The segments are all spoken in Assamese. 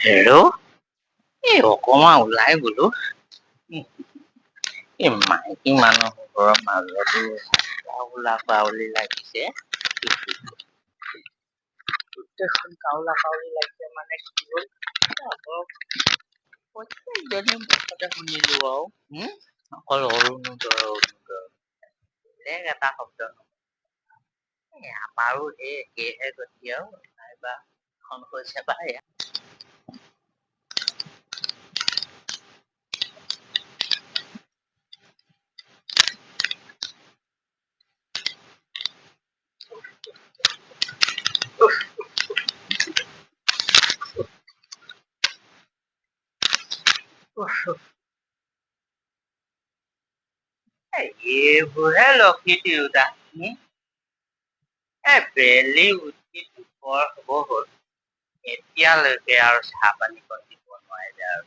হেল্ল' এই অকমান ওলাই উম, এই মাইকী মানুহৰ মাজতো কাউলা কাউলি লাগিছে গোটেইখন কাউলা কাউলি লাগিছে মানে কি হ'ল প্ৰত্যেকজনী মুখতে শুনিলো আৰু অকল অৰুণোদয় অৰুণোদয় বেলেগ এটা শব্দ আমাৰো সেই একেইহে গতি আৰু নাইবা খন হৈছে বা এইবোৰহে লক্ষী তিৰোতা? এ বেলি উঠি দুপৰ হব হ'ল এতিয়ালৈকে আৰু চাহ পানী কণ দিব নোৱাৰিলে আৰু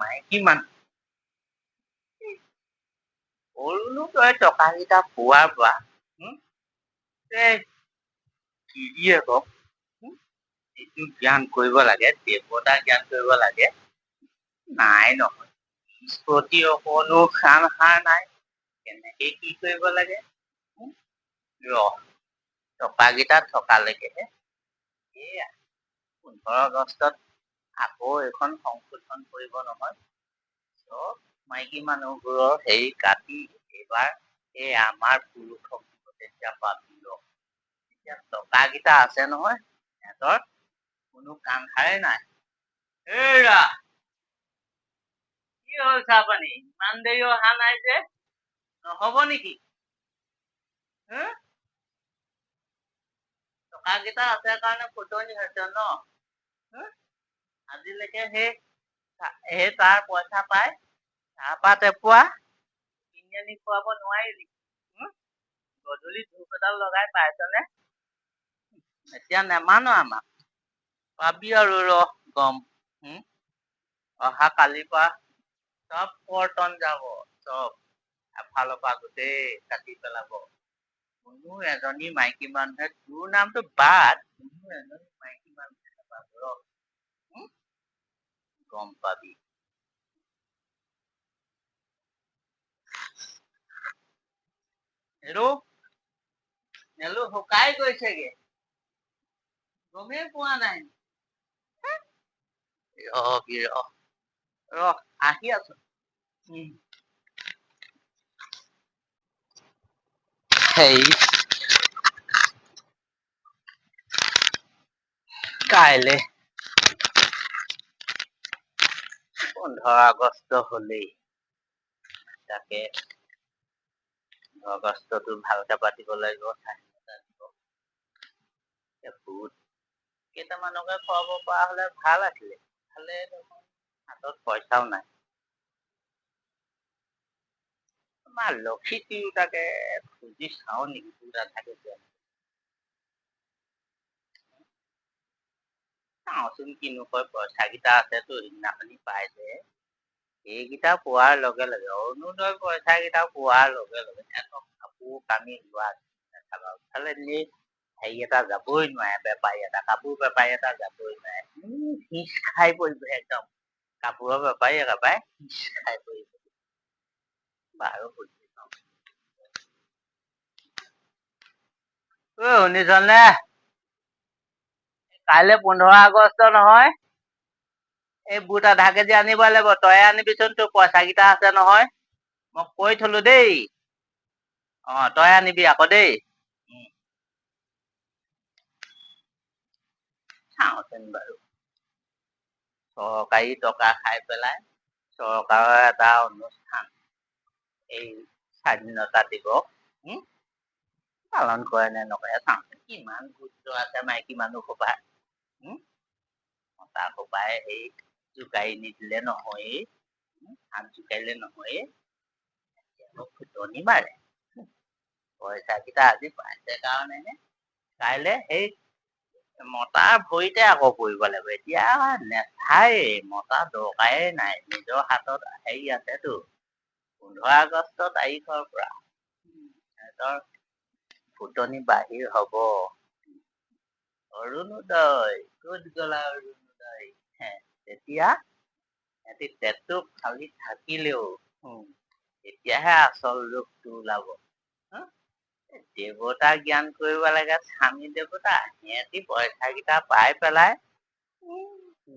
মাইকী মানুহ সৰুনো তই টকা কেইটা পোৱাৰ পৰা গিৰিয়েকক হম? যিটো জ্ঞান কৰিব লাগে দেৱতা জ্ঞান কৰিব লাগে নাই নহয় নিষ্পত্তি অকনো সাৰ সাৰ নাই কেনেকে কি কৰিব লাগে টকাকেইটা থকালৈকেহে এয়া পোন্ধৰ আগষ্টত আকৌ এইখন সংশোধন কৰিব নহয় চব মাইকী মানুহবোৰৰ হেৰি কাটি এইবাৰ এই আমাৰ পুৰুষক তেতিয়া ৰ এতিয়া টকা কেইটা আছে নহয় সিহঁতৰ কোনো কাণসাৰে নাই। এইৰা কি হ'ল চাহপানী ইমান দেৰি অহা নাই যে। নহব নেকি? হা? টকা কেইটা আছে কাৰণে ফুটনি হৈছে ন? আজিলৈকে সেই সেই তাৰ পইচা পাই চাহপাত এপোৱা কিনি আনি খুৱাব নোৱাৰিলি? গধূলি ধূপ এডাল লগাই পাইছনে? এতিয়া নেমানো আমাক। পাবি আৰু ৰহ গম? অহা কালিৰ পৰা চব কৰ্তন যাব চব। এফালৰ পৰা গোটেই কাটি পেলাব। কোনো এজনী মাইকী মানুহে তোৰ নামটো বাদ কোনো এজনী মাইকী মানুহে নাপাব ৰ হম? গম পাবি। হেৰৌ নেলু শুকাই গৈছেগে। গমেই পোৱা নাই। আহি আছো। সেই কাইলে। পোন্ধৰ আগষ্ট হলেই তাকে আগষ্টতো ভালকে পাতিব লাগিব স্বাধীনতা দিৱস ভোট কেইটামানকে খুৱাব পৰা হলে ভালো আছিলে। খালে হাতত পইচাও নাই। আমাৰ লক্ষী তিৰোতাকে খুজি চাও নেকি পূজা থাকে চাওঁচোন কিনো কয় পইচা কেইটা আছেতো সিদিনাখনি পাই যে। এইকেইটা পোৱাৰ লগে লগে অৰুণোদয় পইচা কেইটা পোৱাৰ লগে লগে কাপোৰ কানি লোৱা ইফালে এনেই হেৰি এটা যাবই নোৱাৰে বেপাৰী এটা কাপোৰ বেপাৰী এটা যাবই নোৱাৰে হিচ খাই পৰিব একদম কাপোৰৰ বেপাৰী একেবাৰে হিচ খাই পৰিব বাৰু ঐ শুনিছনে কাইলৈ পোন্ধৰ আগষ্ট নহয় এই বুট আধা কেজি আনিব লাগিব তয়ে আনিবিচোন তোৰ পইচা কেইটা আছে নহয় মই কৈ থলো দেই অ তই আনিবি আকৌ দেই চাওঁচোন বাৰু চৰকাৰী টকা খাই পেলাই চৰকাৰৰ এটা অনুষ্ঠান এই স্বাধীনতা দিৱস পালন কৰে নে নকৰে চাওঁচোন কিমান গুৰুত্ব আছে মাইকী মানুহ সোপা মতা সোপাই সেই জোকাৰি নিদিলে নহয়েই হাত জোকাৰিলে নহয়ে ফুটনি মাৰে পইচা কেইটা আজি পাইছে কাৰণেহে কাইলে সেই মতাৰ ভৰিতে আকৌ পৰিব লাগিব। এতিয়া নেচায়ে মতা দৰকাৰে নাই। নিজৰ হাতত হেৰি আছেতো। পোন্ধৰ আগষ্ট তাৰিখৰ পৰা। সিহঁতৰ ফুটনি বাহিৰ হব। অৰুণোদয় ক'ত গলা অৰুণোদয়? তেতিয়া সিহঁতি পেটটো খালি থাকিলেও তেতিয়াহে আচল ৰূপটো ওলাব। দেৱতা জ্ঞান কৰিব লাগে স্বামী দেৱতা সিহঁতি পইচা কেইটা পাই পেলাই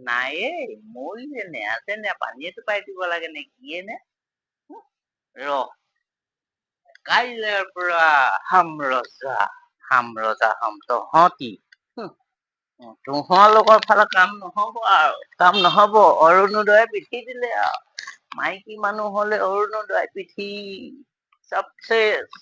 নায়ে মৰিলে নে আছে নে পানীয়ে টোপাই দিব লাগে নে কিয়ে নে? কাইলৈৰ পৰা হাম ৰজা হাম ৰজা হম তহঁতি। তোমালোকৰ ফালে কাম নহব আৰু কাম নহব অৰুণোদয়ে পিঠি দিলে আৰু। মাইকী মানুহ হলে অৰুণোদয় পিঠি চব চেচ